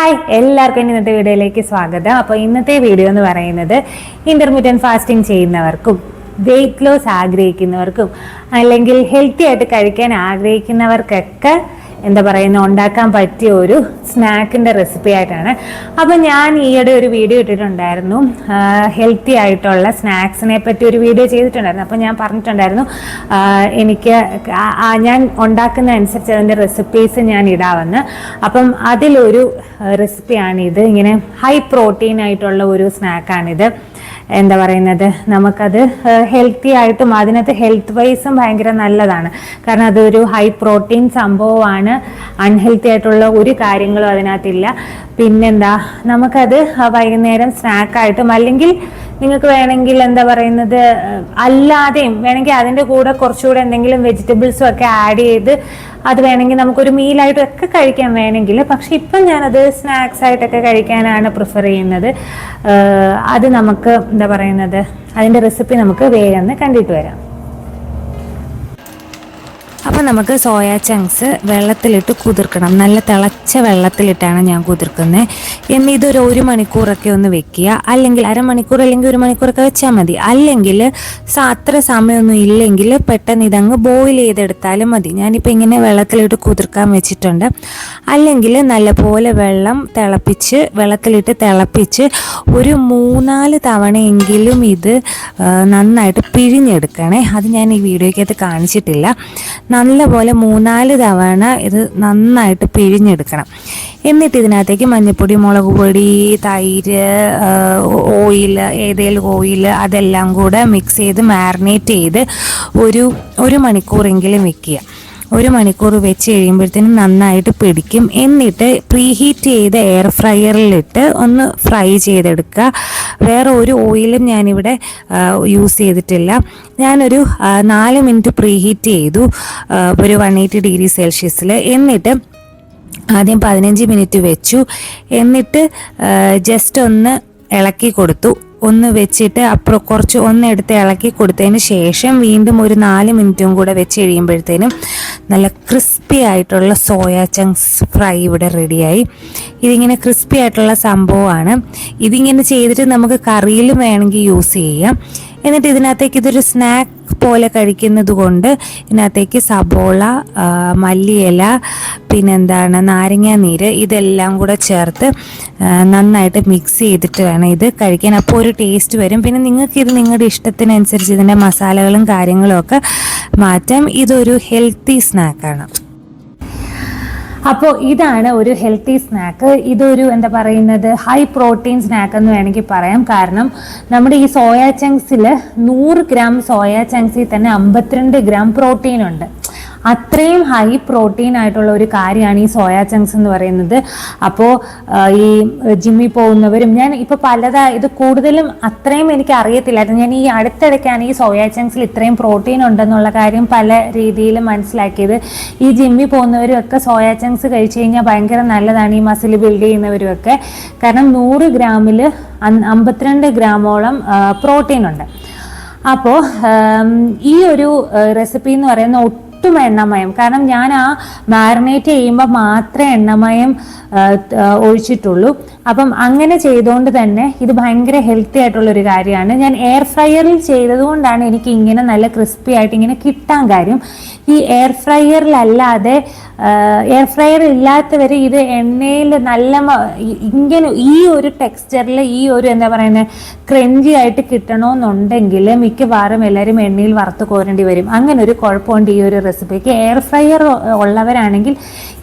Hi എല്ലാവർക്കും ഇന്നത്തെ വീഡിയോയിലേക്ക് സ്വാഗതം. അപ്പോൾ ഇന്നത്തെ വീഡിയോ എന്ന് പറയുന്നത് ഇന്റർമീഡിയറ്റ് ഫാസ്റ്റിംഗ് ചെയ്യുന്നവർക്കും വെയിറ്റ് ലോസ് ആഗ്രഹിക്കുന്നവർക്കും അല്ലെങ്കിൽ ഹെൽത്തി ആയിട്ട് കഴിക്കാൻ ആഗ്രഹിക്കുന്നവർക്കൊക്കെ എന്താ പറയുന്ന ഉണ്ടാക്കാൻ പറ്റിയ ഒരു സ്നാക്കിന്റെ റെസിപ്പി ആയിട്ടാണ്. അപ്പോൾ ഞാൻ ഈയിടെ ഒരു വീഡിയോ ഇട്ടിട്ടുണ്ടായിരുന്നു. ഹെൽത്തി ആയിട്ടുള്ള സ്നാക്സിനെ പറ്റി ഒരു വീഡിയോ ചെയ്തിട്ടുണ്ടായിരുന്നു. അപ്പോൾ ഞാൻ പറഞ്ഞിട്ടുണ്ടായിരുന്നു എനിക്ക് ഞാൻ ഉണ്ടാക്കുന്ന അനുസരിച്ച് അതിന്റെ റെസിപ്പീസ് ഞാൻ ഇടാമെന്ന്. അപ്പം അതിലൊരു റെസിപ്പിയാണിത് ഇങ്ങനെ ഹൈ പ്രോട്ടീൻ ആയിട്ടുള്ള ഒരു സ്നാക്കാണിത് എന്താ പറയുന്നത്? നമുക്കത് ഹെൽത്തി ആയിട്ടും അതിനകത്ത് ഹെൽത്ത് വൈസും ഭയങ്കര നല്ലതാണ്. കാരണം അതൊരു ഹൈ പ്രോട്ടീൻ സംഭവമാണ്. അൺഹെൽത്തി ആയിട്ടുള്ള ഒരു കാര്യങ്ങളും അതിനകത്തില്ല. പിന്നെന്താ? നമുക്കത് വൈകുന്നേരം സ്നാക്കായിട്ടും അല്ലെങ്കിൽ നിങ്ങൾക്ക് വേണമെങ്കിൽ എന്താ പറയുന്നത് അല്ലാതെയും വേണമെങ്കിൽ അതിന്റെ കൂടെ കുറച്ചുകൂടെ എന്തെങ്കിലും വെജിറ്റബിൾസും ഒക്കെ ആഡ് ചെയ്ത് അത് വേണമെങ്കിൽ നമുക്കൊരു മീലായിട്ടും ഒക്കെ കഴിക്കാൻ വേണമെങ്കിൽ. പക്ഷെ ഇപ്പം ഞാനത് സ്നാക്സ് ആയിട്ടൊക്കെ കഴിക്കാനാണ് പ്രിഫർ ചെയ്യുന്നത്. അത് നമുക്ക് എന്താ പറയുന്നത് അതിന്റെ റെസിപ്പി നമുക്ക് വേഗം കണ്ടിട്ട് വരാം. അപ്പോൾ നമുക്ക് സോയാ ചങ്ക്സ് വെള്ളത്തിലിട്ട് കുതിർക്കണം. നല്ല തിളച്ച വെള്ളത്തിലിട്ടാണ് ഞാൻ കുതിർക്കുന്നത് എന്ന് ഇതൊരു ഒരു മണിക്കൂറൊക്കെ ഒന്ന് വെക്കുക. അല്ലെങ്കിൽ അരമണിക്കൂർ അല്ലെങ്കിൽ ഒരു മണിക്കൂറൊക്കെ വെച്ചാൽ മതി. അല്ലെങ്കിൽ അത്ര സമയമൊന്നും ഇല്ലെങ്കിൽ പെട്ടെന്ന് ഇതങ്ങ് ബോയിൽ ചെയ്തെടുത്താലും മതി. ഞാനിപ്പോൾ ഇങ്ങനെ വെള്ളത്തിലിട്ട് കുതിർക്കാൻ വെച്ചിട്ടുണ്ട്. അല്ലെങ്കിൽ നല്ലപോലെ വെള്ളം തിളപ്പിച്ച് വെള്ളത്തിലിട്ട് തിളപ്പിച്ച് ഒരു മൂന്നാൽ തവണയെങ്കിലും ഇത് നന്നായിട്ട് പിഴിഞ്ഞെടുക്കണേ. അത് ഞാൻ ഈ വീഡിയോയ്ക്കകത്ത് കാണിച്ചിട്ടില്ല. നല്ലപോലെ മൂന്നാൽ തവണ ഇത് നന്നായിട്ട് പിഴിഞ്ഞെടുക്കണം. എന്നിട്ട് ഇതിനകത്തേക്ക് മഞ്ഞൾപ്പൊടി മുളക് പൊടി തൈര് ഓയിൽ ഏതെങ്കിലും ഓയിൽ അതെല്ലാം കൂടെ മിക്സ് ചെയ്ത് മാറിനേറ്റ് ചെയ്ത് ഒരു ഒരു മണിക്കൂറെങ്കിലും വെക്കുക. ഒരു മണിക്കൂർ വെച്ച് കഴിയുമ്പോഴത്തേനും നന്നായിട്ട് പിടിക്കും. എന്നിട്ട് പ്രീഹീറ്റ് ചെയ്ത എയർ ഫ്രയറിലിട്ട് ഒന്ന് ഫ്രൈ ചെയ്തെടുക്കുക. വേറെ ഒരു ഓയിലും ഞാനിവിടെ യൂസ് ചെയ്തിട്ടില്ല. ഞാനൊരു നാല് മിനിറ്റ് പ്രീഹീറ്റ് ചെയ്തു ഒരു വൺ എയ്റ്റി ഡിഗ്രി സെൽഷ്യസിൽ എന്നിട്ട് ആദ്യം പതിനഞ്ച് മിനിറ്റ് വെച്ചു. എന്നിട്ട് ജസ്റ്റ് ഒന്ന് ഇളക്കി കൊടുത്തു. ഒന്ന് വെച്ചിട്ട് അപ്പുറം കുറച്ച് ഒന്ന് എടുത്ത് ഇളക്കി കൊടുത്തതിന് ശേഷം വീണ്ടും ഒരു നാല് മിനിറ്റും കൂടെ വെച്ച് കഴിയുമ്പോഴത്തേനും നല്ല ക്രിസ്പി ആയിട്ടുള്ള സോയ ചങ്ക്സ് ഫ്രൈ ഇവിടെ റെഡിയായി. ഇതിങ്ങനെ ക്രിസ്പി ആയിട്ടുള്ള സംഭവമാണ്. ഇതിങ്ങനെ ചെയ്തിട്ട് നമുക്ക് കറിയിലും വേണമെങ്കിൽ യൂസ് ചെയ്യാം. എന്നിട്ട് ഇതിനകത്തേക്ക് ഇതൊരു സ്നാക്ക് പോലെ കഴിക്കുന്നത് കൊണ്ട് ഇതിനകത്തേക്ക് സബോള മല്ലിയില പിന്നെന്താണ് നാരങ്ങ നീര് ഇതെല്ലാം കൂടെ ചേർത്ത് നന്നായിട്ട് മിക്സ് ചെയ്തിട്ട് വേണം ഇത് കഴിക്കാൻ. അപ്പോൾ ഒരു ടേസ്റ്റ് വരും. പിന്നെ നിങ്ങൾക്ക് നിങ്ങളുടെ ഇഷ്ടത്തിനനുസരിച്ച് ഇതിന്റെ മസാലകളും കാര്യങ്ങളും ഒക്കെ മാറ്റാം. ഇതൊരു ഹെൽത്തി സ്നാക്കാണ് അപ്പോൾ ഇതാണ് ഒരു ഹെൽത്തി സ്നാക്ക് ഇതൊരു എന്താ പറയുന്നത് ഹൈ പ്രോട്ടീൻ സ്നാക്ക് എന്ന് വേണമെങ്കിൽ പറയാം. കാരണം നമ്മുടെ ഈ സോയ ചങ്ക്സിൽ നൂറ് ഗ്രാം സോയ ചങ്ക്സിൽ തന്നെ അമ്പത്തിരണ്ട് ഗ്രാം പ്രോട്ടീൻ ഉണ്ട്. അത്രയും ഹൈ പ്രോട്ടീൻ ആയിട്ടുള്ള ഒരു കാര്യമാണ് ഈ സോയ ചങ്ക്സ് എന്ന് പറയുന്നത്. അപ്പോൾ ഈ ജിമ്മിൽ പോകുന്നവരും ഞാൻ ഇപ്പോൾ പലതാ ഇത് കൂടുതലും അത്രയും എനിക്ക് അറിയത്തില്ലായിരുന്നു ഞാൻ ഈ അടുത്തിടയ്ക്കാണ് ഈ സോയ ചങ്ക്സിൽ ഇത്രയും പ്രോട്ടീൻ ഉണ്ടെന്നുള്ള കാര്യം പല രീതിയിൽ മനസ്സിലാക്കിയത്. ഈ ജിമ്മിൽ പോകുന്നവരും ഒക്കെ സോയ ചങ്ക്സ് കഴിച്ചു കഴിഞ്ഞാൽ ഭയങ്കര നല്ലതാണ് ഈ മസിൽ ബിൽഡ് ചെയ്യുന്നവരും ഒക്കെ കാരണം നൂറ് ഗ്രാമിൽ അമ്പത്തിരണ്ട് ഗ്രാമോളം പ്രോട്ടീൻ ഉണ്ട്. അപ്പോൾ ഈ ഒരു റെസിപ്പി എന്ന് പറയുന്ന ഒട്ടും എണ്ണമയം. കാരണം ഞാൻ ആ മാരിനേറ്റ് ചെയ്യുമ്പോൾ മാത്രമേ എണ്ണമയം ഒഴിച്ചിട്ടുള്ളൂ. അപ്പം അങ്ങനെ ചെയ്തുകൊണ്ട് തന്നെ ഇത് ഭയങ്കര ഹെൽത്തി ആയിട്ടുള്ള ഒരു കാര്യമാണ്. ഞാൻ എയർ ഫ്രയറിൽ ചെയ്തതുകൊണ്ടാണ് എനിക്ക് ഇങ്ങനെ നല്ല ക്രിസ്പി ആയിട്ട് ഇങ്ങനെ കിട്ടാൻ കാര്യം. ഈ എയർ ഫ്രയറിലല്ലാതെ എയർ ഫ്രയർ ഇല്ലാത്തവർ ഇത് എണ്ണയിൽ നല്ല ഇങ്ങനെ ഈ ഒരു ടെക്സ്ചറിൽ ഈ ഒരു എന്താ പറയുന്നത് ക്രഞ്ചി ആയിട്ട് കിട്ടണമെന്നുണ്ടെങ്കിൽ മിക്കവാറും എല്ലാവരും എണ്ണയിൽ വറുത്ത് കോരേണ്ടി വരും. അങ്ങനെ ഒരു കുഴപ്പമുണ്ട് ഈ ഒരു റെസിപ്പിക്ക് എയർ ഫ്രയർ ഉള്ളവരാണെങ്കിൽ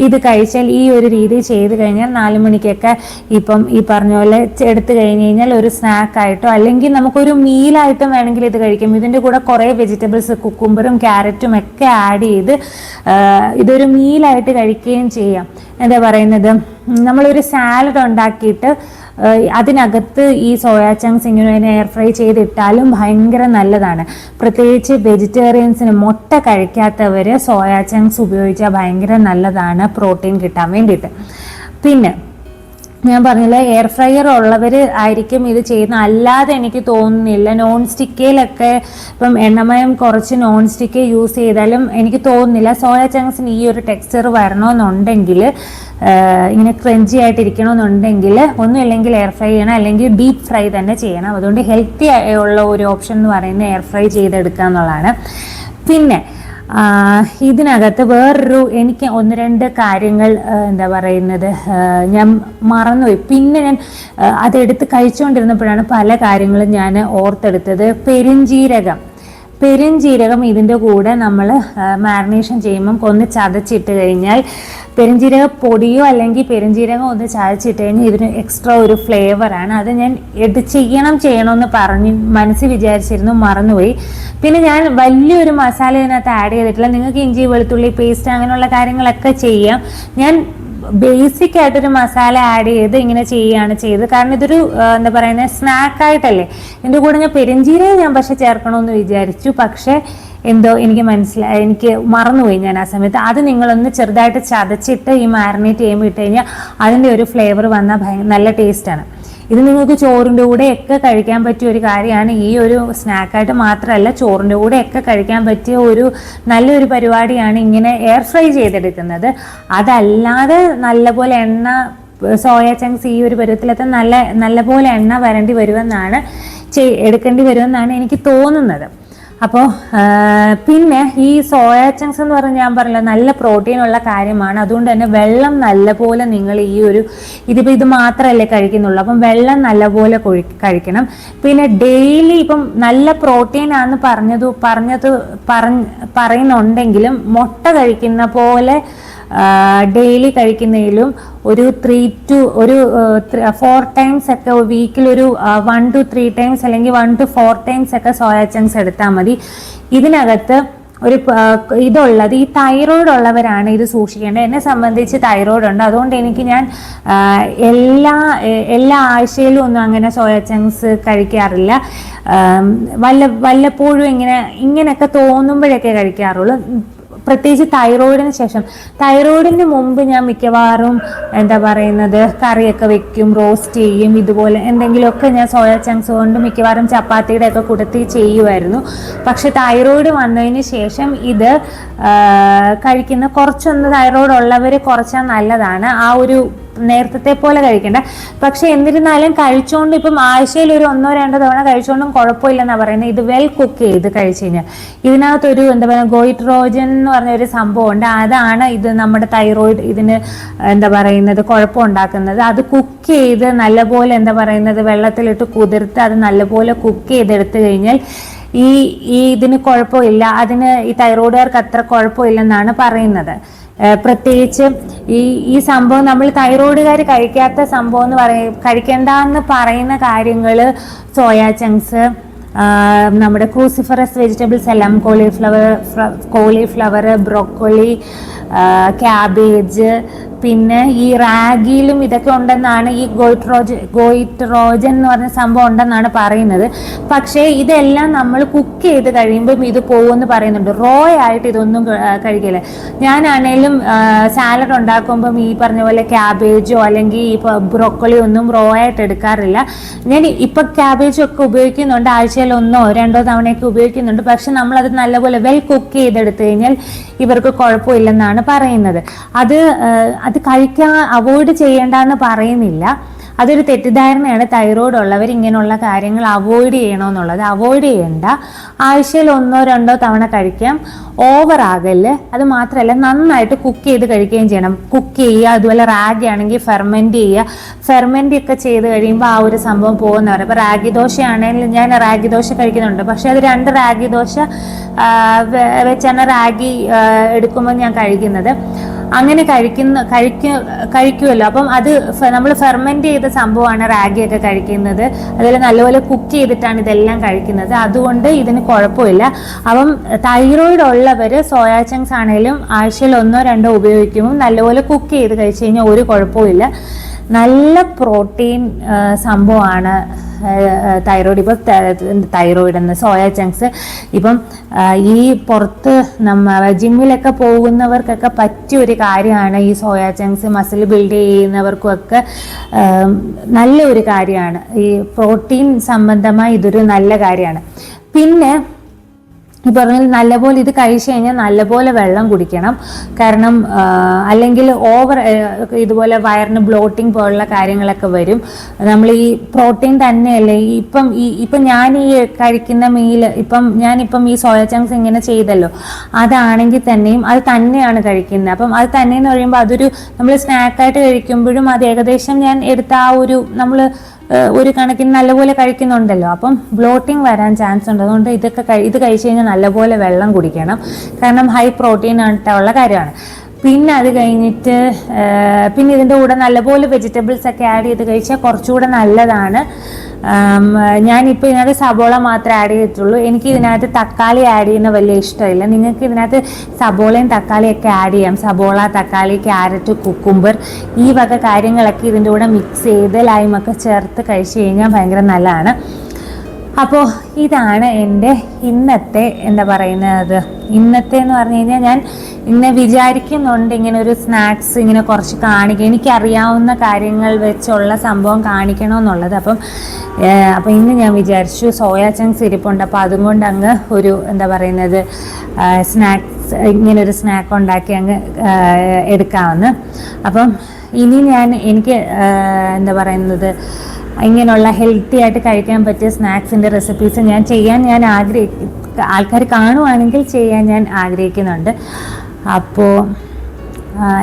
ഇത് കഴിച്ചാൽ ഈ ഒരു രീതി ചെയ്ത് കഴിഞ്ഞാൽ നാല് മണിക്കൊക്കെ ഇപ്പം ഈ പറഞ്ഞ പോലെ എടുത്തു കഴിഞ്ഞ് കഴിഞ്ഞാൽ ഒരു സ്നാക്കായിട്ടോ അല്ലെങ്കിൽ നമുക്കൊരു മീലായിട്ടും വേണമെങ്കിൽ ഇത് കഴിക്കാം. ഇതിന്റെ കൂടെ കുറേ വെജിറ്റബിൾസ് കുക്കുംബറും ക്യാരറ്റും ഒക്കെ ആഡ് ചെയ്ത് ഇതൊരു ഇതൊരു മീലായിട്ട് കഴിക്കുകയും ചെയ്യാം. എന്താ പറയുന്നത്? നമ്മളൊരു സാലഡ് ഉണ്ടാക്കിയിട്ട് അതിനകത്ത് ഈ സോയാ ചങ്ക്സ് ഇങ്ങനെ എയർ ഫ്രൈ ചെയ്തിട്ടാലും ഭയങ്കര നല്ലതാണ്. പ്രത്യേകിച്ച് വെജിറ്റേറിയൻസിന് മുട്ട കഴിക്കാത്തവർ സോയാ ചങ്ക്സ് ഉപയോഗിച്ചാൽ ഭയങ്കര നല്ലതാണ് പ്രോട്ടീൻ കിട്ടാൻ വേണ്ടിയിട്ട്. പിന്നെ ഞാൻ പറഞ്ഞില്ല എയർ ഫ്രയർ ഉള്ളവർ ആയിരിക്കും ഇത് ചെയ്യുന്ന അല്ലാതെ എനിക്ക് തോന്നുന്നില്ല. നോൺ സ്റ്റിക്കയിലൊക്കെ ഇപ്പം എണ്ണമയം കുറച്ച് നോൺ സ്റ്റിക്ക് യൂസ് ചെയ്താലും എനിക്ക് തോന്നുന്നില്ല. സോയ ചങ്സിന് ഈ ഒരു ടെക്സ്ചർ വരണമെന്നുണ്ടെങ്കിൽ ഇങ്ങനെ ക്രഞ്ചി ആയിട്ടിരിക്കണമെന്നുണ്ടെങ്കിൽ ഒന്നുമില്ലെങ്കിൽ എയർ ഫ്രൈ ചെയ്യണം. അല്ലെങ്കിൽ ഡീപ്പ് ഫ്രൈ തന്നെ ചെയ്യണം. അതുകൊണ്ട് ഹെൽത്തി ഉള്ള ഒരു ഓപ്ഷൻ എന്ന് പറയുന്നത് എയർ ഫ്രൈ ചെയ്തെടുക്കുക എന്നുള്ളതാണ്. പിന്നെ ഇതിനകത്ത് വേറൊരു എനിക്ക് ഒന്ന് രണ്ട് കാര്യങ്ങൾ എന്താ പറയുന്നത് ഞാൻ മറന്നുപോയി. പിന്നെ ഞാൻ അതെടുത്ത് കഴിച്ചുകൊണ്ടിരുന്നപ്പോഴാണ് പല കാര്യങ്ങളും ഞാൻ ഓർത്തെടുത്തത്. പെരിഞ്ജീരകം പെരുംജീരകം ഇതിന്റെ കൂടെ നമ്മൾ മാരിനേഷൻ ചെയ്യുമ്പം ഒന്ന് ചതച്ചിട്ട് കഴിഞ്ഞാൽ പെരുംജീരക പൊടിയോ അല്ലെങ്കിൽ പെരുംജീരകം ഒന്ന് ചതച്ചിട്ട് കഴിഞ്ഞാൽ ഇതിന് എക്സ്ട്രാ ഒരു ഫ്ലേവറാണ് അത് ഞാൻ എടു ചെയ്യണം ചെയ്യണമെന്ന് പറഞ്ഞ് മനസ്സിൽ വിചാരിച്ചിരുന്നു മറന്നുപോയി. പിന്നെ ഞാൻ വലിയൊരു മസാല ഇതിനകത്ത് ആഡ് ചെയ്തിട്ടില്ല. നിങ്ങൾക്ക് ഇഞ്ചി വെളുത്തുള്ളി പേസ്റ്റ് അങ്ങനെയുള്ള കാര്യങ്ങളൊക്കെ ചെയ്യാം. ഞാൻ ബേസിക് ആയിട്ടൊരു മസാല ആഡ് ചെയ്ത് ഇങ്ങനെ ചെയ്യുകയാണ് ചെയ്ത് കാരണം ഇതൊരു എന്താ പറയുന്നത് സ്നാക്കായിട്ടല്ലേ ഇതിന്റെ കൂടെ ഞാൻ പെരുംജീരകം ഞാൻ പക്ഷെ ചേർക്കണമെന്ന് വിചാരിച്ചു. പക്ഷേ എന്തോ എനിക്ക് മനസ്സിലായി എനിക്ക് മറന്നുപോയി ഞാൻ ആ സമയത്ത്. അത് നിങ്ങളൊന്ന് ചെറുതായിട്ട് ചതച്ചിട്ട് ഈ മാരിനേറ്റ് ചെയ്യുമ്പോൾ ഇട്ട് കഴിഞ്ഞാൽ അതിന്റെ ഒരു ഫ്ലേവർ വന്നാൽ നല്ല ടേസ്റ്റാണ് ഇത് നിങ്ങൾക്ക് ചോറിന്റെ കൂടെ ഒക്കെ കഴിക്കാൻ പറ്റിയ ഒരു കാര്യമാണ്. ഈ ഒരു സ്നാക്കായിട്ട് മാത്രമല്ല ചോറിന്റെ കൂടെ ഒക്കെ കഴിക്കാൻ പറ്റിയ ഒരു നല്ലൊരു പരിപാടിയാണ് ഇങ്ങനെ എയർ ഫ്രൈ ചെയ്തെടുക്കുന്നത്. അതല്ലാതെ നല്ലപോലെ എണ്ണ സോയ ചങ്ക്സ് ഈ ഒരു പരുവത്തിലത്തെ നല്ല നല്ലപോലെ എണ്ണ വരേണ്ടി വരുമെന്നാണ് എടുക്കേണ്ടി വരുമെന്നാണ് എനിക്ക് തോന്നുന്നത്. അപ്പോൾ പിന്നെ ഈ സോയ ചങ്ക്സ് എന്ന് പറഞ്ഞാൽ ഞാൻ പറഞ്ഞില്ല നല്ല പ്രോട്ടീൻ ഉള്ള കാര്യമാണ്. അതുകൊണ്ട് തന്നെ വെള്ളം നല്ലപോലെ നിങ്ങൾ ഈ ഒരു ഇതിപ്പോൾ ഇത് മാത്രമല്ലേ കഴിക്കുന്നുള്ളൂ. അപ്പം വെള്ളം നല്ലപോലെ കൊഴി- കഴിക്കണം. പിന്നെ ഡെയിലി ഇപ്പം നല്ല പ്രോട്ടീൻ ആണെന്ന് പറഞ്ഞത് പറഞ്ഞത് പറഞ്ഞ് പറയുന്നുണ്ടെങ്കിലും മുട്ട കഴിക്കുന്ന പോലെ ഡെയിലി കഴിക്കുന്നതിലും ഒരു ത്രീ ടു ഒരു ഫോർ ടൈംസ് ഒക്കെ വീക്കിൽ ഒരു വൺ ടു ത്രീ ടൈംസ് അല്ലെങ്കിൽ വൺ ടു ഫോർ ടൈംസ് ഒക്കെ സോയ ചങ്ക്സ് എടുത്താൽ മതി. ഇതിനകത്ത് ഒരു ഇതുള്ളത് ഈ തൈറോയ്ഡ് ഉള്ളവരാണ് ഇത് സൂക്ഷിക്കേണ്ടത്. എന്നെ സംബന്ധിച്ച് തൈറോയ്ഡ് ഉണ്ട്. അതുകൊണ്ട് എനിക്ക് ഞാൻ എല്ലാ എല്ലാ ആഴ്ചയിലും ഒന്നും അങ്ങനെ സോയ ചങ്ക്സ് കഴിക്കാറില്ല. വല്ല വല്ലപ്പോഴും ഇങ്ങനെ ഇങ്ങനെയൊക്കെ തോന്നുമ്പോഴൊക്കെ കഴിക്കാറുള്ളൂ. പ്രത്യേകിച്ച് തൈറോയിഡിന് ശേഷം. തൈറോയിഡിന് മുമ്പ് ഞാൻ മിക്കവാറും എന്താ പറയുന്നത് കറിയൊക്കെ വെക്കും റോസ്റ്റ് ചെയ്യും ഇതുപോലെ എന്തെങ്കിലുമൊക്കെ ഞാൻ സോയ ചങ്ക്സ് കൊണ്ട് മിക്കവാറും ചപ്പാത്തിയുടെ ഒക്കെ കൂട്ടത്തിൽ ചെയ്യുമായിരുന്നു. പക്ഷെ തൈറോയിഡ് വന്നതിന് ശേഷം ഇത് കഴിക്കുന്ന കുറച്ചൊന്ന് തൈറോയിഡ് ഉള്ളവർ കുറച്ചാൽ നല്ലതാണ്. ആ ഒരു നേരത്തെ പോലെ കഴിക്കണ്ട. പക്ഷെ എന്നിരുന്നാലും കഴിച്ചുകൊണ്ട് ഇപ്പം ആഴ്ചയിൽ ഒരു ഒന്നോ രണ്ടോ തവണ കഴിച്ചുകൊണ്ടും കുഴപ്പമില്ലെന്നാണ് പറയുന്നത്. ഇത് വെൽ കുക്ക് ചെയ്ത് കഴിച്ചു കഴിഞ്ഞാൽ ഇതിനകത്തൊരു എന്താ പറയുക ഗോയിട്രോജൻ എന്ന് പറഞ്ഞ ഒരു സംഭവമുണ്ട്. അതാണ് ഇത് നമ്മുടെ തൈറോയിഡ് ഇതിന് എന്താ പറയുന്നത് കുഴപ്പം ഉണ്ടാക്കുന്നത് അത് കുക്ക് ചെയ്ത് നല്ലപോലെ എന്താ പറയുന്നത് വെള്ളത്തിലിട്ട് കുതിർത്ത് അത് നല്ലപോലെ കുക്ക് ചെയ്തെടുത്തു കഴിഞ്ഞാൽ ഈ ഈ ഇതിന് കുഴപ്പമില്ല. അതിന് ഈ തൈറോയിഡുകാർക്ക് അത്ര കുഴപ്പമില്ലെന്നാണ് പറയുന്നത്. പ്രത്യേകിച്ച് ഈ ഈ സംഭവം നമ്മൾ തൈറോയിഡുകാർ കഴിക്കാത്ത സംഭവം എന്ന് പറയ കഴിക്കേണ്ടെന്ന് പറയുന്ന കാര്യങ്ങൾ സോയാ ചങ്ക്സ് നമ്മുടെ ക്രൂസിഫറസ് വെജിറ്റബിൾസ് എല്ലാം കോളിഫ്ലവർ കോളിഫ്ലവർ ബ്രോക്കോളി ക്യാബേജ് പിന്നെ ഈ റാഗിയിലും ഇതൊക്കെ ഉണ്ടെന്നാണ് ഈ ഗോയിട്രോജ ഗോയിട്രോജൻ എന്ന് പറഞ്ഞ സംഭവം ഉണ്ടെന്നാണ് പറയുന്നത്. പക്ഷേ ഇതെല്ലാം നമ്മൾ കുക്ക് ചെയ്ത് കഴിയുമ്പം ഇത് പോകുമെന്ന് പറയുന്നുണ്ട്. റോ ആയിട്ട് ഇതൊന്നും കഴിക്കില്ല. ഞാനാണേലും സാലഡ് ഉണ്ടാക്കുമ്പം ഈ പറഞ്ഞ പോലെ ക്യാബേജോ അല്ലെങ്കിൽ ഈ ബ്രോക്കോളി ഒന്നും റോ ആയിട്ട് എടുക്കാറില്ല. ഞാൻ ഇപ്പം ക്യാബേജൊക്കെ ഉപയോഗിക്കുന്നുണ്ട്. ആഴ്ചയിൽ ഒന്നോ രണ്ടോ തവണയൊക്കെ ഉപയോഗിക്കുന്നുണ്ട്. പക്ഷെ നമ്മളത് നല്ലപോലെ വെൽ കുക്ക് ചെയ്തെടുത്തു കഴിഞ്ഞാൽ ഇവർക്ക് കുഴപ്പമില്ലെന്നാണ് പറയുന്നത്. അത് അത് കഴിക്കാൻ അവോയ്ഡ് ചെയ്യേണ്ടെന്ന് പറയുന്നില്ല. അതൊരു തെറ്റിദ്ധാരണയാണ് തൈറോയ്ഡ് ഉള്ളവർ ഇങ്ങനെയുള്ള കാര്യങ്ങൾ അവോയ്ഡ് ചെയ്യണമെന്നുള്ളത് അവോയ്ഡ് ചെയ്യേണ്ട. ആഴ്ചയിൽ ഒന്നോ രണ്ടോ തവണ കഴിക്കാം. ഓവർ ആകൽ. അത് മാത്രമല്ല നന്നായിട്ട് കുക്ക് ചെയ്ത് കഴിക്കുകയും ചെയ്യണം. കുക്ക് ചെയ്യുക അതുപോലെ റാഗി ആണെങ്കിൽ ഫെർമെന്റ് ചെയ്യുക. ഫെർമെന്റ് ഒക്കെ ചെയ്ത് കഴിയുമ്പോൾ ആ ഒരു സംഭവം പോകുന്നവർ ഇപ്പോൾ റാഗി ദോശയാണെങ്കിൽ ഞാൻ റാഗി ദോശ കഴിക്കുന്നുണ്ട്. പക്ഷേ അത് രണ്ട് റാഗി ദോശ വെച്ചാണ് റാഗി എടുക്കുമ്പോൾ ഞാൻ കഴിക്കുന്നത്. അങ്ങനെ കഴിക്കുന്ന കഴിക്ക കഴിക്കുമല്ലോ. അപ്പം അത് നമ്മൾ ഫെർമെന്റ് ചെയ്ത സംഭവമാണ് റാഗിയൊക്കെ കഴിക്കുന്നത്. അതുപോലെ നല്ലപോലെ കുക്ക് ചെയ്തിട്ടാണ് ഇതെല്ലാം കഴിക്കുന്നത്. അതുകൊണ്ട് ഇതിന് കുഴപ്പമില്ല. അപ്പം തൈറോയിഡ് ഉള്ളവർ സോയാ ചങ്ക്സ് ആണെങ്കിലും ആഴ്ചയിൽ ഒന്നോ രണ്ടോ ഉപയോഗിക്കുമ്പോൾ നല്ലപോലെ കുക്ക് ചെയ്ത് കഴിച്ച് കഴിഞ്ഞാൽ ഒരു കുഴപ്പമില്ല നല്ല പ്രോട്ടീൻ സംഭവമാണ്. തൈറോയിഡ് ഇപ്പോൾ തൈറോയിഡ് എന്ന് സോയ ചങ്ക്സ് ഇപ്പം ഈ പുറത്ത് നമ്മ ജിമ്മിലൊക്കെ പോകുന്നവർക്കൊക്കെ പറ്റിയ ഒരു കാര്യമാണ് ഈ സോയ ചങ്ക്സ് മസിൽ ബിൽഡ് ചെയ്യുന്നവർക്കുമൊക്കെ നല്ല ഒരു കാര്യമാണ്. ഈ പ്രോട്ടീൻ സംബന്ധമായി ഇതൊരു നല്ല കാര്യമാണ്. പിന്നെ ഈ പറഞ്ഞ നല്ലപോലെ ഇത് കഴിച്ചു കഴിഞ്ഞാൽ നല്ലപോലെ വെള്ളം കുടിക്കണം. കാരണം അല്ലെങ്കിൽ ഓവർ ഇതുപോലെ വയറിന് ബ്ലോട്ടിംഗ് പോലുള്ള കാര്യങ്ങളൊക്കെ വരും. നമ്മൾ ഈ പ്രോട്ടീൻ തന്നെയല്ലേ ഇപ്പം ഈ ഇപ്പം ഞാൻ ഈ കഴിക്കുന്ന മീൽ ഇപ്പം ഞാനിപ്പം ഈ സോയ ചങ്ക്സ് ഇങ്ങനെ ചെയ്തല്ലോ. അതാണെങ്കിൽ തന്നെയും അത് തന്നെയാണ് കഴിക്കുന്നത്. അപ്പം അത് തന്നെ എന്ന് പറയുമ്പോൾ അതൊരു നമ്മൾ സ്നാക്കായിട്ട് കഴിക്കുമ്പോഴും അത് ഏകദേശം ഞാൻ എടുത്ത ആ ഒരു നമ്മൾ ഒരു കണക്കിന് നല്ലപോലെ കഴിക്കുന്നുണ്ടല്ലോ. അപ്പം ബ്ലോട്ടിംഗ് വരാൻ ചാൻസ് ഉണ്ട്. അതുകൊണ്ട് ഇതൊക്കെ ഇത് കഴിച്ചു കഴിഞ്ഞാൽ നല്ലപോലെ വെള്ളം കുടിക്കണം. കാരണം ഹൈ പ്രോട്ടീൻ ആയിട്ടുള്ള കാര്യമാണ്. പിന്നെ അത് കഴിഞ്ഞിട്ട് പിന്നെ ഇതിന്റെ കൂടെ നല്ലപോലെ വെജിറ്റബിൾസ് ഒക്കെ ആഡ് ചെയ്ത് കഴിച്ചാൽ കുറച്ചുകൂടെ നല്ലതാണ്. ഞാനിപ്പോൾ ഇതിനകത്ത് സബോള മാത്രമേ ആഡ് ചെയ്തിട്ടുള്ളൂ. എനിക്ക് ഇതിനകത്ത് തക്കാളി ആഡ് ചെയ്യുന്ന വലിയ ഇഷ്ടമില്ല. നിങ്ങൾക്ക് ഇതിനകത്ത് സബോളയും തക്കാളിയൊക്കെ ആഡ് ചെയ്യാം. സബോള തക്കാളി ക്യാരറ്റ് കുക്കുംബർ ഈ വക കാര്യങ്ങളൊക്കെ ഇതിന്റെ കൂടെ മിക്സ് ചെയ്ത് ലൈമൊക്കെ ചേർത്ത് കഴിച്ച് കഴിഞ്ഞാൽ ഭയങ്കര നല്ലതാണ്. അപ്പോൾ ഇതാണ് എന്റെ ഇന്നത്തെ എന്താ പറയുന്നത്? ഇന്നത്തെ എന്ന് പറഞ്ഞു കഴിഞ്ഞാൽ ഞാൻ ഇങ്ങനെ വിചാരിക്കുന്നുണ്ട് ഇങ്ങനെ ഒരു സ്നാക്സ് ഇങ്ങനെ കുറച്ച് കാണിക്കുക എനിക്കറിയാവുന്ന കാര്യങ്ങൾ വെച്ചുള്ള സംഭവം കാണിക്കണമെന്നുള്ളത്. അപ്പം അപ്പം ഇന്ന് ഞാൻ വിചാരിച്ചു സോയ ചങ്ക്സ് ഇരിപ്പുണ്ട്. അപ്പോൾ അതും കൊണ്ട് അങ്ങ് ഒരു എന്താ പറയുന്നത് സ്നാക്സ് ഇങ്ങനെ ഒരു സ്നാക്ക് ഉണ്ടാക്കി അങ്ങ് എടുക്കാമെന്ന്. അപ്പം ഇനി ഞാൻ എനിക്ക് എന്താ പറയുന്നത് ഇങ്ങനെയുള്ള ഹെൽത്തി ആയിട്ട് കഴിക്കാൻ പറ്റിയ സ്നാക്സിന്റെ റെസിപ്പീസ് ഞാൻ ചെയ്യാൻ ഞാൻ ആഗ്രഹിക്കും ആൾക്കാർ കാണുവാണെങ്കിൽ ചെയ്യാൻ ഞാൻ ആഗ്രഹിക്കുന്നുണ്ട്. അപ്പോൾ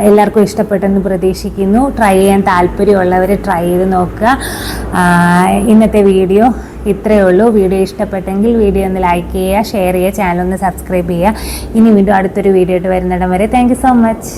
എല്ലാവർക്കും ഇഷ്ടപ്പെട്ടെന്ന് പ്രതീക്ഷിക്കുന്നു. ട്രൈ ചെയ്യാൻ താല്പര്യമുള്ളവർ ട്രൈ ചെയ്ത് നോക്കുക. ഇന്നത്തെ വീഡിയോ ഇത്രയേ ഉള്ളൂ. വീഡിയോ ഇഷ്ടപ്പെട്ടെങ്കിൽ വീഡിയോ ഒന്ന് ലൈക്ക് ചെയ്യുക ഷെയർ ചെയ്യുക ചാനൽ ഒന്ന് സബ്സ്ക്രൈബ് ചെയ്യുക. ഇനി വീണ്ടും അടുത്തൊരു വീഡിയോ ആയിട്ട് വരുന്നിടം വരെ. Thank so much